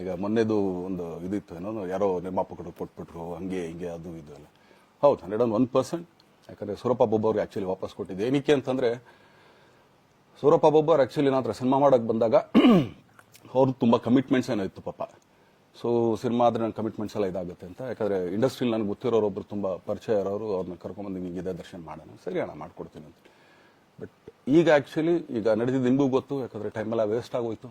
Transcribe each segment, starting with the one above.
ಈಗ ಮೊನ್ನೆದು ಒಂದು ಇದಿತ್ತು, ಏನೋ ಯಾರೋ ನಿರ್ಮಾಪಕರು ಕೊಟ್ಬಿಟ್ರು, ಹಂಗೆ ಹಿಂಗೆ ಅದು ಇದು ಎಲ್ಲ. ಹೌದು, ಹಂಡ್ರೆಡ್ ಅಂಡ್ ಒನ್ ಪರ್ಸೆಂಟ್. ಯಾಕಂದರೆ ಸೂರಪ್ಪ ಬೊಬ್ಬ ಅವ್ರಿಗೆ ಆ್ಯಕ್ಚುಲಿ ವಾಪಸ್ ಕೊಟ್ಟಿದ್ದೆ. ಏನಕ್ಕೆ ಅಂತಂದರೆ, ಸೂರಪ್ಪ ಬೊಬ್ಬರ್ ಆ್ಯಕ್ಚುಲಿ ನನ್ನ ಹತ್ರ ಸಿನಿಮಾ ಮಾಡೋಕ್ಕೆ ಬಂದಾಗ ಅವ್ರದ್ದು ತುಂಬ ಕಮಿಟ್ಮೆಂಟ್ಸ್ ಏನೋ ಇತ್ತು ಪಾಪ. ಸೊ ಸಿನಿಮಾ ಆದರೆ ನನ್ನ ಕಮಿಟ್ಮೆಂಟ್ಸ್ ಎಲ್ಲ ಇದಾಗುತ್ತೆ ಅಂತ. ಯಾಕಂದರೆ ಇಂಡಸ್ಟ್ರಿಲಿ ನನಗೆ ಗೊತ್ತಿರೋರು ಒಬ್ರು ತುಂಬ ಪರಿಚಯ ಇರೋರು, ಅವ್ರನ್ನ ಕರ್ಕೊಂಬಂದು ಹಿಂಗಿದೆ ದರ್ಶನ ಮಾಡೋಣ, ಸರಿ ಅಣ್ಣ, ಮಾಡ್ಕೊಡ್ತೀನಿ ಅಂತ. ಬಟ್ ಈಗ ಆ್ಯಕ್ಚುಲಿ ಈಗ ನಡೆದಿದ್ದು ನಿಮಗೂ ಗೊತ್ತು, ಯಾಕಂದರೆ ಟೈಮೆಲ್ಲ ವೇಸ್ಟ್ ಆಗೋಯ್ತು.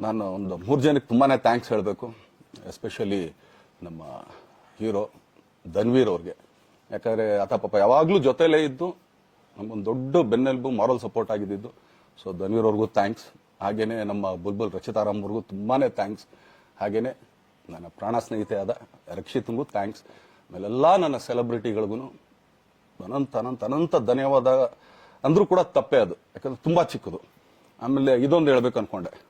ನಾನು ಒಂದು ಮೂರು ಜನಕ್ಕೆ ತುಂಬಾ ಥ್ಯಾಂಕ್ಸ್ ಹೇಳಬೇಕು ಎಸ್ಪೆಷಲಿ ನಮ್ಮ ಹೀರೋ ಧನ್ವೀರ್ ಅವ್ರಿಗೆ. ಯಾಕಂದರೆ ಆತ ಪಾಪ ಯಾವಾಗಲೂ ಜೊತೆಲೇ ಇದ್ದು ನಮಗೊಂದು ದೊಡ್ಡ ಬೆನ್ನೆಲುಬು ಮಾರಲ್ ಸಪೋರ್ಟ್ ಆಗಿದ್ದು ಸೊ ಧನ್ವೀರ್ ಅವ್ರಿಗೂ ಥ್ಯಾಂಕ್ಸ್ ಹಾಗೇ ನಮ್ಮ ಬುಲ್ಬುಲ್ ರಕ್ಷಿತಾರಾಮ್ ಅವ್ರಿಗೂ ತುಂಬಾ ಥ್ಯಾಂಕ್ಸ್ ಹಾಗೆಯೇ ನನ್ನ ಪ್ರಾಣ ಸ್ನೇಹಿತೆ ಆದ ರಕ್ಷಿತ್ಗೂ ಥ್ಯಾಂಕ್ಸ್ ಆಮೇಲೆಲ್ಲ ನನ್ನ ಸೆಲೆಬ್ರಿಟಿಗಳಿಗೂ ಅನಂತ ಅನಂತ ಅನಂತ ಧನ್ಯವಾದ ಅಂದರೂ ಕೂಡ ತಪ್ಪೇ ಅದು. ಯಾಕಂದ್ರೆ ತುಂಬ ಚಿಕ್ಕದು. ಆಮೇಲೆ ಇದೊಂದು ಹೇಳ್ಬೇಕು ಅನ್ಕೊಂಡೆ.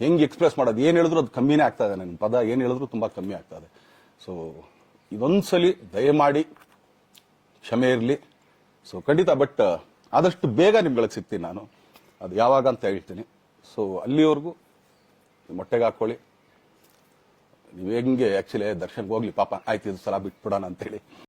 ಹೆಂಗ್ ಎಕ್ಸ್ಪ್ರೆಸ್ ಮಾಡೋದು? ಏನು ಹೇಳಿದ್ರು ಅದು ಕಮ್ಮಿನೇ ಆಗ್ತಾ ಇದೆ. ನನ್ನ ಪದ ಏನು ಹೇಳಿದ್ರು ತುಂಬಾ ಕಮ್ಮಿ ಆಗ್ತಾ ಇದೆ. ಸೊ ಇದೊಂದ್ಸಲಿ ದಯಮಾಡಿ ಕ್ಷಮೆ ಇರಲಿ. ಸೊ ಖಂಡಿತ ಬಟ್ ಆದಷ್ಟು ಬೇಗ ನಿಮ್ಗಳಿಗೆ ಸಿಗ್ತೀನಿ ನಾನು. ಅದು ಯಾವಾಗ ಅಂತ ಹೇಳ್ತೀನಿ. ಸೊ ಅಲ್ಲಿವರೆಗೂ ಮೊಟ್ಟೆಗೆ ಹಾಕೊಳ್ಳಿ ನೀವು ಹೆಂಗೆ ಆಕ್ಚುಲಿ ದರ್ಶನ್ಗೆ ಹೋಗ್ಲಿ, ಪಾಪ, ಆಯ್ತು, ಇದು ಸಲ ಬಿಟ್ಬಿಡೋಣ ಅಂತೇಳಿ.